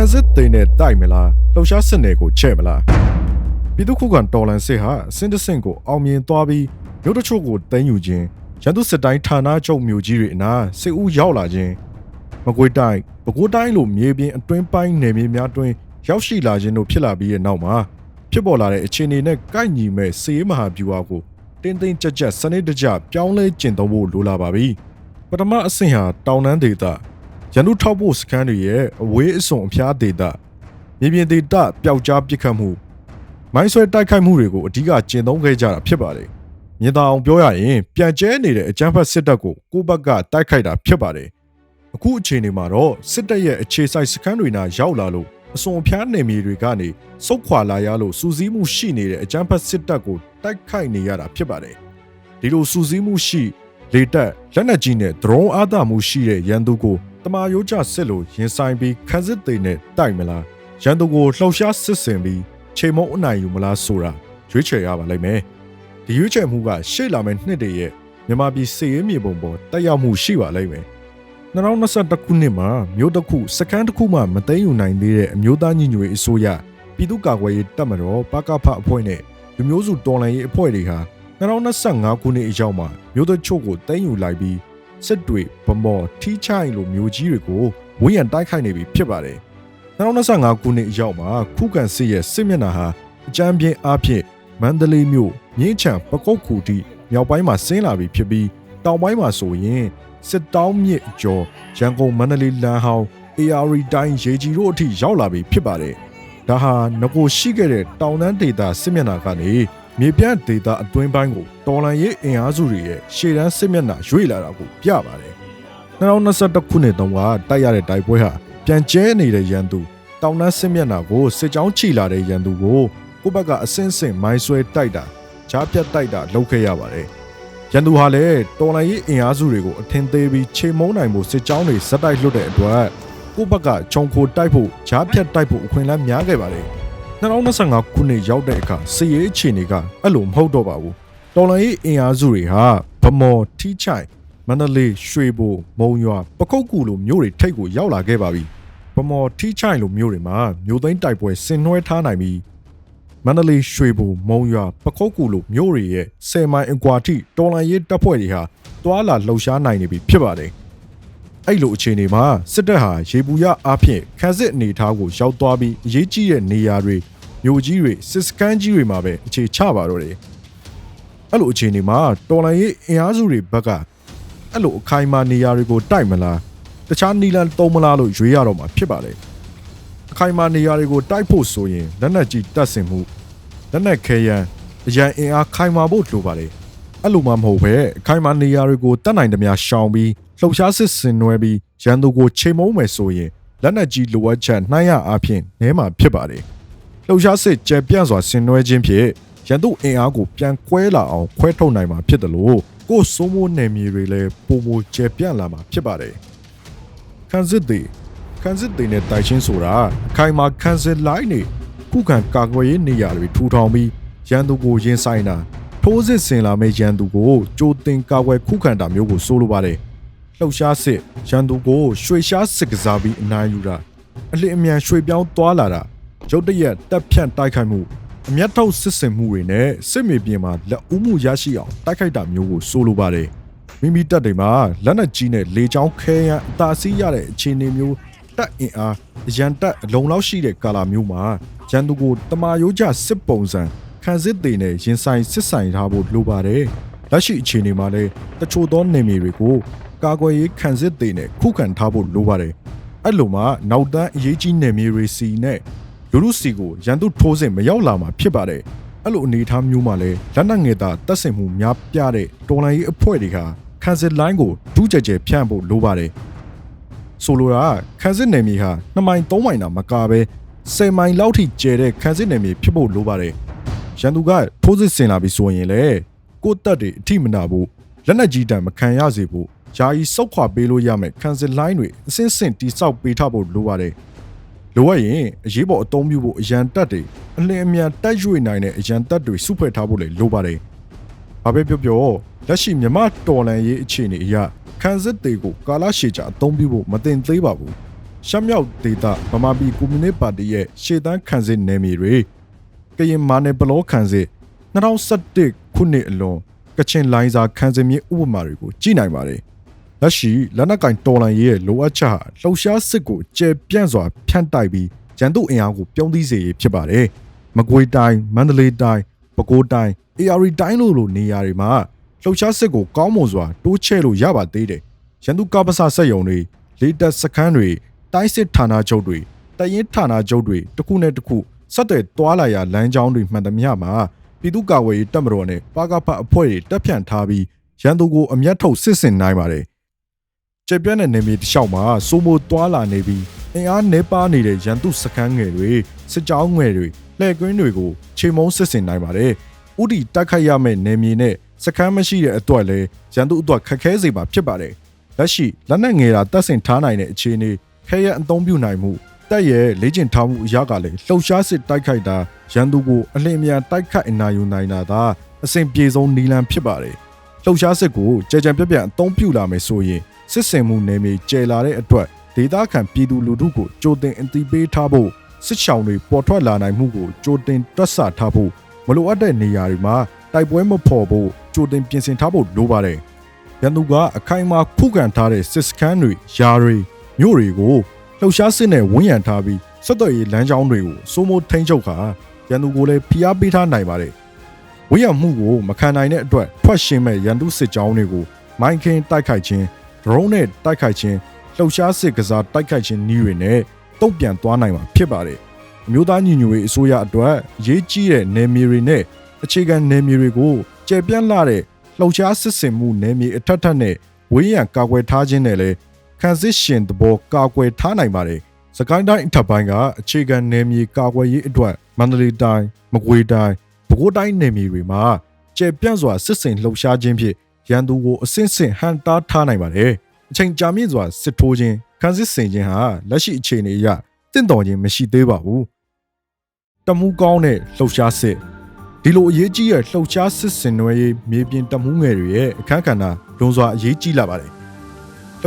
န်စစ်သိမ်းနဲ့တိုက်မလားလှုပ်ရှားစစ်နယ်ကိုချဲ့မလားပြည်သူ့ခုခံတော်လန်စစ်ဟာအစင်းတဆင့်ကိုအောင်မြင်သွားပြီးမြို့တချို့ကိုတင်းယူခြင်းရန်သူစစ်တိုင်းဌာနချုပ်မြို့ကြီးတွေအနာစစ်ဦးရောက်လာခြင်းမကွေးတိုင်းပဲခူးတိုင်းလိုမြေပြင်အတွင်းပိုင်းနယ်မြေများတွင်ရောက်ရှိလာခြင်းတို့ဖြစ်လာပြီးတဲ့နောက်မှာဖြစ်ပေါ်လာတဲ့အခြေအနေနဲ့ကိုက်ညီမဲ့စီးရေးမဟာဗျူဟာကိုတင်းတင်းကြပ်ကြပ်စနစ်တကျပြောင်းလဲကျင့်သုံးဖို့လိုလာပါပြီပထမအဆင့်ဟာတောင်တန်းဒေသ ရန်သူထောက်ဖို့စခန်းတွေရဲ့အဝေးအစွန်အဖျားဒေသမြေပြင်ဒေသပျောက်ကြားပစ်ခတ်မှုမိုင်းဆွဲတိုက်ခိုက်မှုတွေကိုအဓိကကျင့်သုံးခဲ့ကြတာဖြစ်ပါတယ်မြင်သာအောင်ပြောရရင်ပြန်ကျဲနေတဲ့အကြမ်းဖက်စစ်တပ်ကိုကိုယ့်ဘက်ကတိုက်ခိုက်တာဖြစ်ပါတယ်အခုအချိန်ဒီမှာတော့စစ်တပ်ရဲ့အခြေစိုက်စခန်းတွေနာရောက်လာလို့အစွန်အဖျားနယ်မြေတွေကနေစုတ်ခွာလာရလို့စူးစီးမှုရှိနေတဲ့အကြမ်းဖက်စစ်တပ်ကိုတိုက်ခိုက်နေရတာဖြစ်ပါတယ်ဒီလိုစူးစီးမှုရှိလေတပ်လက်နက်ကြီးနဲ့ဒရုန်းအားသာမှုရှိတဲ့ရန်သူကို တမာရိုးကျစစ်လို့ရင်ဆိုင်ပြီးခန်းစစ်သိမ်းနဲ့တိုက်မလားရန်သူကိုလှောက်ရှားစစ်ဆင်ပြီးချိန်မုံအနိုင်ယူမလားဆိုတာရွေးချယ်ရပါလိမ့်မယ်ဒီရွေးချယ်မှုကရှေ့လာမယ့်နှစ်တည်းရဲ့မြန်မာပြည်စစ်ရေးမြေပုံပေါ်တက်ရောက်မှုရှိပါလိမ့်မယ်2021ခုနှစ်မှာမြို့တစ်ခုစကန်တစ်ခုမှမသိမ်းယူနိုင်သေးတဲ့အမျိုးသားညီညွတ်ရေးအစိုးရပြည်သူ့ကာကွယ်ရေးတပ်မတော်ပကဖအဖွဲ့နဲ့လူမျိုးစုတော်လှန်ရေးအဖွဲ့တွေဟာ2025ခုနှစ်အရောက်မှာမြို့တချို့ကိုသိမ်းယူလိုက်ပြီး စစ်တွေဗမော်ထီးချိုင်လိုမျိုးကြီးတွေကိုဝန်းရံတိုက်ခိုက်နေပြီဖြစ်ပါတယ်2025ခုနှစ်အရောက်မှာခုခံစစ်ရဲ့စစ်မျက်နှာဟာအကြမ်းပြင်းအားဖြင့်မန္တလေးမြို့မြင်းချံပကုတ်ခုတီမြောက်ပိုင်းမှာဆင်းလာပြီဖြစ်ပြီးတောင်ပိုင်းမှာဆိုရင်စစ်တောင်းမြစ်အကျော်ရန်ကုန်မန္တလေးလမ်းဟောင်း AR တိုင်းရေကြီးတို့အထိရောက်လာပြီဖြစ်ပါတယ်။ဒါဟာငကိုရှိခဲ့တဲ့တောင်တန်းဒေတာစစ်မျက်နှာကနေ မြေပြန့်ဒေတာအတွင်းပိုင်းကိုတော်လန်ရေးအင်အားစုတွေရဲ့ရှေ့တန်းစစ်မျက်နှာရွေ့လာတာကိုပြပါတယ်။2021ခုနှစ်တုန်းကတိုက်ရတဲ့တိုက်ပွဲဟာပြန်ကျဲနေတဲ့ရန်သူတောင်တန်းစစ်မျက်နှာကိုစစ်ကြောင်းချိလာတဲ့ရန်သူကိုကိုယ့်ဘက်ကအစင်းစင်မိုင်းဆွဲတိုက်တာဂျားပြတ်တိုက်တာလုပ်ခဲ့ရပါတယ်။ရန်သူဟာလည်းတော်လိုင်းရေးအင်အားစုတွေကိုအထင်သေးပြီးချိန်မုံနိုင်မှုစစ်ကြောင်းတွေဇက်တိုက်လွတ်တဲ့အတွက်ကိုယ့်ဘက်ကဂျုံခိုတိုက်ဖို့ဂျားဖြတ်တိုက်ဖို့အခွင့်အလမ်းများခဲ့ပါတယ် 2025ခုနှစ်ရောက်တဲ့အခါစီရေးအခြေအနေကအဲ့လိုမဟုတ်တော့ပါဘူးတော်လိုင်းရေးအင်အားစုတွေဟာဗမော်ထီးချိုင်မန္တလေးရွှေဘိုမုံရွာပကုတ်ကူလိုမျိုးတွေထိတ်ကိုရောက်လာခဲ့ပါပြီဗမော်ထီးချိုင်လိုမျိုးတွေမှာမျိုးသိန်းတိုက်ပွဲဆင်နွှဲထားနိုင်ပြီးမန္တလေးရွှေဘိုမုံရွာပခုတ်ကူလိုမြို့တွေရဲ့ဆယ်မိုင်အကွာထိတော်လန်ရေးတပ်ဖွဲ့တွေဟာတွာလာလှုပ်ရှားနိုင်နေပြီဖြစ်ပါတယ်။ အဲ့လိုအခြေအနေမှာစစ်တပ်ဟာရေပူရအားဖြင့်ခန်းစစ်အနေထားကိုရောက်သွားပြီးအရေးကြီးတဲ့နေရာတွေမြို့ကြီးတွေစစ်စခန်းကြီးတွေမှာပဲအခြေချပါတော့တယ်။အဲ့လိုအခြေအနေမှာတော်လန်ရေးအင်အားစုတွေဘက်ကအဲ့လိုအခိုင်အမာနေရာတွေကိုတိုက်မလားတခြားနီလန်တုံးမလားလို့ရွေးရတော့မှာဖြစ်ပါတယ်။အခိုင်အမာနေရာတွေကိုတိုက်ဖို့ဆိုရင်လက်နက်ကြီးတပ်ဆင်မှုလက်နက်ခဲယမ်းအရန်အင်အားခိုင်မာဖို့လိုပါတယ် အဲ့လိုမှမဟုတ်ပဲအခိုင်အမာနေရာတွေကိုတတ်နိုင်သမျှရှောင်ပြီးလှုပ်ရှားစစ်ဆင်နွယ်ပြီးရန်သူကိုချိန်မုံမယ်ဆိုရင်လက်နက်ကြီးလိုအပ်ချက်နှိုင်းရအားဖြင့်နဲမှာဖြစ်ပါတယ်လှုပ်ရှားစစ်ကြံပြန့်စွာဆင်နွယ်ခြင်းဖြင့်ရန်သူအင်အားကိုပြန်ကွဲလာအောင်ခွဲထုတ်နိုင်မှာဖြစ်တယ်လို့ကိုယ်စိုးမိုးနယ်မြေတွေလည်းပုံမကျပြန့်လာမှာဖြစ်ပါတယ်ခန်းစစ်သည်ခန်းစစ်တွေနဲ့တိုက်ချင်းဆိုတာအခိုင်မာခန်းစစ်လိုက်နေခုခံကာကွယ်ရေးနေရာတွေထူထောင်ပြီးရန်သူကိုရင်ဆိုင်တာ ထိုးစစ်ဆင်လာမယ့်ရန်သူကိုကြိုတင်ကာကွယ်ခုခံတာမျိုးကိုဆိုလိုပါတယ်လှုပ်ရှားစစ်ရန်သူကိုရွှေရှားစစ်ကစားပြီးအနိုင်ယူတာအလစ်အမြန်ရွှေပြောင်းသွားလာတာရုတ်တရက်တက်ဖြန့်တိုက်ခိုက်မှုအမျက်ထုတ်စစ်စင်မှုတွေနဲ့စစ်မြေပြင်မှာလက်ဦးမှုရရှိအောင်တိုက်ခိုက်တာမျိုးကိုဆိုလိုပါတယ်မိမိတပ်တွေမှာလက်နက်ကြီးနဲ့လေကြောင်းခဲယမ်းအသာစီးရတဲ့အခြေအနေမျိုးတပ်အင်အားရန်တပ်အလုံးလောက်ရှိတဲ့ကာလာမျိုးမှာရန်သူကိုတမာရိုးကျစစ်ပုံစံ ခံစစ်တွေနဲ့ရင်ဆိုင်စစ်ဆိုင်ထားဖို့လိုပါတယ်လက်ရှိအခြေအနေမှာလည်းတချို့သောနေမြေတွေကိုကာကွယ်ရေးခံစစ်တွေနဲ့ခုခံထားဖို့လိုပါတယ်အဲ့လိုမှနောက်တန်းအရေးကြီးနေမြေတွေစီနဲ့လူလူစီကိုရန်သူထိုးစစ်မရောက်လာမှာဖြစ်ပါတယ်အဲ့လိုအနေအထားမျိုးမှာလည်းလက်နက်ငယ်သားတပ်ဆင်မှုများပြတဲ့တော်လိုင်းရေးအဖွဲ့တွေကခံစစ်လိုင်းကိုဒူးကြဲကြဲဖြန့်ဖို့လိုပါတယ်ဆိုလိုတာခန်းစစ်နယ်မြေဟာ2မိုင်3မိုင်တာမကပဲ10မိုင်လောက်ထိကျဲတဲ့ခန်းစစ်နယ်မြေဖြစ်ဖို့လိုပါတယ် ရန်သူကထိုးစစ်ဆင်လာပြီဆိုရင်လေကိုတက်တွေအထိမနာဘူးလက်နက်ကြီးတံမခံရစေဘူးယာယီစောက်ခွာပေးလို့ရမယ်ခန်းစစ်လိုင်းတွေအစင်းစင်တိဆောက်ပေးထားဖို့လိုပါတယ်လိုအပ်ရင်အရေးပေါ်အသုံးပြုဖို့အရန်တက်တွေအလင်းအမြန်တက်ရွေနိုင်တဲ့အရန်တက်တွေစုဖွဲ့ထားဖို့လည်းလိုပါတယ်ဘာပဲပြောပြောလက်ရှိမြမတော်လန်ရေးအခြေအနေအရခန်းစစ်တွေကိုကာလရှည်ကြာအသုံးပြုဖို့မတင်သေးပါဘူးရှမ်းမြောက်ဒေသဗမာပြည်ကွန်မြူနစ်ပါတီရဲ့ရှေ့တန်းခံစစ်နယ်မြေတွေ ကရင်မာနယ်ဘလောခံစစ်2011ခုနှစ်အလွန်ကချင်လိုင်းစာခံစစ်မြေဥပမာတွေကိုကြည့်နိုင်ပါတယ်။လက်ရှိလက်နက်ကင်တော်လန်ရေးရဲ့လိုအပ်ချက်ဟာလှုပ်ရှားစစ်ကိုကျယ်ပြန့်စွာဖြန့်တိုက်ပြီးရန်သူအင်အားကိုပြုံးသိစေရေးဖြစ်ပါတယ်။မကွေးတိုင်းမန္တလေးတိုင်းပဲခူးတိုင်း AR တိုင်းတို့လိုနေရာတွေမှာလှုပ်ရှားစစ်ကိုကောင်းမွန်စွာတိုးချဲ့လို့ရပါသေးတယ်။ရန်သူကပ္ပစစက်ယုံတွေလေတပ်စခန်းတွေတိုင်းစစ်ဌာနချုပ်တွေတရင်ဌာနချုပ်တွေတစ်ခုနဲ့တစ်ခု ဆက်သွယ်သွားလာရာလမ်းကြောင်းတွေမှန်သမျှမှာပြည်သူ့ကာကွယ်ရေးတပ်မတော်နဲ့ပါကဖအဖွဲ့တွေတပ်ဖြန့်ထားပြီးရန်သူကိုအမျက်ထုတ်စစ်ဆင်နိုင်ပါတယ်။ကျေပြန့်တဲ့နေမြေတစ်လျှောက်မှာစိုးမိုးသွားလာနေပြီးအင်အားနှဲပါနေတဲ့ရန်သူစခန်းငယ်တွေစစ်ကြောင်းငယ်တွေလှည့်ကွင်းတွေကိုချိန်မုံစစ်ဆင်နိုင်ပါတယ်။ဥတီတိုက်ခိုက်ရမယ့်နေမြေနဲ့စခန်းမရှိတဲ့အတွက်လည်းရန်သူအတွက်ခက်ခဲစေမှာဖြစ်ပါတယ်။လက်ရှိလက်နက်ငယ်တာတပ်ဆင်ထားနိုင်တဲ့အခြေအနေခဲရအသုံးပြုနိုင်မှု တက်ရဲ့လေ့ကျင့်ထားမှုအရာကလည်းလှုပ်ရှားစစ်တိုက်ခိုက်တာရန်သူကိုအလင်းအမြန်တိုက်ခိုက်အနာယူနိုင်တာသာအဆင်ပြေဆုံးနီလန်ဖြစ်ပါတယ်လှုပ်ရှားစစ်ကိုကြကြံပြက်ပြက်အသုံးပြုလာမယ်ဆိုရင်စစ်စင်မှုနယ်မြေကျယ်လာတဲ့အတွက်ဒေသခံပြည်သူလူထုကိုကြိုတင်အသိပေးထားဖို့စစ်ချောင်းတွေပေါ်ထွက်လာနိုင်မှုကိုကြိုတင်တွက်ဆထားဖို့မလိုအပ်တဲ့နေရာတွေမှာတိုက်ပွဲမဖော်ဖို့ကြိုတင်ပြင်ဆင်ထားဖို့လိုပါတယ်ရန်သူကအခိုင်အမာခုခံထားတဲ့စစ်စခန်းတွေယားတွေမြို့တွေကို လှုပ်ရှားစစ်နဲ့ဝန်းရံထားပြီးဆက်သွယ်ရေးလမ်းကြောင်းတွေကိုစိုးမိုးထိန်းချုပ်ခါရန်သူကိုလည်းဖိအားပေးထားနိုင်ပါတယ်။ဝန်းရံမှုကိုမခံနိုင်တဲ့အတွက်ထွက်ရှင်းမဲ့ရန်သူစစ်ကြောင်းတွေကိုမိုင်းခင်းတိုက်ခိုက်ခြင်းဒရုန်းနဲ့တိုက်ခိုက်ခြင်းလှုပ်ရှားစစ်ကစားတိုက်ခိုက်ခြင်းနည်းတွေနဲ့တုံ့ပြန်သွားနိုင်မှာဖြစ်ပါတယ်။အမျိုးသားညီညွတ်ရေးအစိုးရအတွက်ရေးကြီးတဲ့နယ်မြေတွေနဲ့အခြေခံနယ်မြေတွေကိုကျယ်ပြန့်လာတဲ့လှုပ်ရှားစစ်စင်မှုနယ်မြေအထက်ထက်နဲ့ဝေးရန်ကာကွယ်ထားခြင်းနဲ့လည်း ခန်းစစ်ရှင်သဘောကာကွယ်ထားနိုင်ပါတယ်။စကိုင်းတိုင်းအထက်ပိုင်းကအခြေခံနယ်မြေကာကွယ်ရေးအတွက်မန္တလေးတိုင်းမကွေးတိုင်းပဲခူးတိုင်းနယ်မြေတွေမှာကျယ်ပြန့်စွာစစ်စင်လှုပ်ရှားခြင်းဖြင့်ရန်သူကိုအစင်းစင်ဟန်တားထားနိုင်ပါတယ်။အချိန်ကြာမြင့်စွာစစ်ထိုးခြင်းခန်းစစ်စင်ခြင်းဟာလက်ရှိအခြေအနေအရတင့်တော်ခြင်းမရှိသေးပါဘူး။တမှုကောင်းတဲ့လှုပ်ရှားစစ်ဒီလိုအရေးကြီးတဲ့လှုပ်ရှားစစ်စင်နွယ်ရေးမြေပြင်တမှုငယ်တွေရဲ့အခန်းကဏ္ဍလွန်စွာအရေးကြီးလာပါတယ်။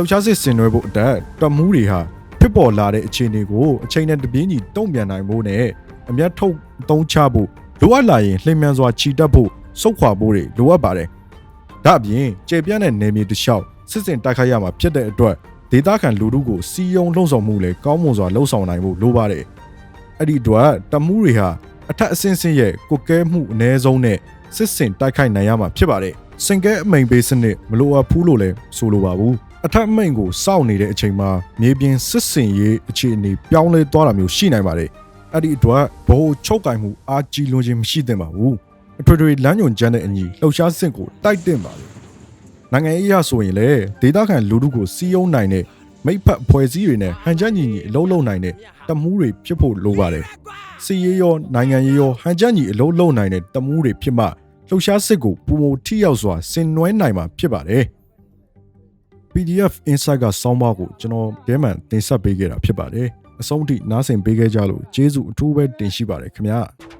လှုပ်ရှားစစ်စင်နွယ်ဖို့အတွက်တမှုတွေဟာဖြစ်ပေါ်လာတဲ့အခြေအနေကိုအချိန်နဲ့တပြေးညီတုံ့ပြန်နိုင်ဖို့နဲ့အမျက်ထုတ်အသုံးချဖို့လိုအပ်လာရင်လှိမ်မြန်စွာခြိတက်ဖို့စုတ်ခွာဖို့တွေလိုအပ်ပါတယ်။ဒါ့အပြင်ကျေပြန့်တဲ့နယ်မြေတစ်လျှောက်စစ်စင်တိုက်ခိုက်ရမှာဖြစ်တဲ့အတွက်ဒေသခံလူထုကိုစီယုံလှုံ့ဆော်မှုလည်းကောင်းမွန်စွာလှုံ့ဆော်နိုင်ဖို့လိုပါတယ်။အဲ့ဒီအတွက်တမှုတွေဟာအထက်အဆင့်ဆင့်ရဲ့ကိုကဲမှုအ ਨੇ ဆုံးနဲ့စစ်စင်တိုက်ခိုက်နိုင်ရမှာဖြစ်ပါတယ်။စင်ကဲအမိန်ပေးစနစ်မလိုအပ်ဘူးလို့လည်းဆိုလိုပါဘူး။ အထက်အမိန်ကိုစောင့်နေတဲ့အချိန်မှာမြေပြင်စစ်စင်ရေးအခြေအနေပြောင်းလဲသွားတာမျိုးရှိနိုင်ပါတယ်။အဲ့ဒီအတွက်ဘိုးချုပ်ကင်မှုအားကြီးလွန်ခြင်းမရှိသင့်ပါဘူး။အထွေထွေလမ်းညွန်ချမ်းတဲ့အညီလှုပ်ရှားစစ်ကိုတိုက်တင်ပါလေ။နိုင်ငံရေးအရဆိုရင်လည်းဒေသခံလူထုကိုစီးယုံနိုင်တဲ့မိဖက်ဖွဲ့စည်းတွေနဲ့ဟန်ချက်ညီညီအလုံးလုံးနိုင်တဲ့တမှုတွေဖြစ်ဖို့လိုပါတယ်။စီရေးရောနိုင်ငံရေးရောဟန်ချက်ညီအလုံးလုံးနိုင်တဲ့တမှုတွေဖြစ်မှလှုပ်ရှားစစ်ကိုပုံမထိရောက်စွာဆင်နွှဲနိုင်မှာဖြစ်ပါတယ်။ PDF Insight ကစောင်းပါကိုကျွန်တော်ဒဲမန်တင်ဆက်ပေးခဲ့တာဖြစ်ပါတယ်။အဆုံးထိနားဆင်ပေးခဲ့ကြလို့ကျေးဇူးအထူးပဲတင်ရှိပါတယ်ခင်ဗျာ။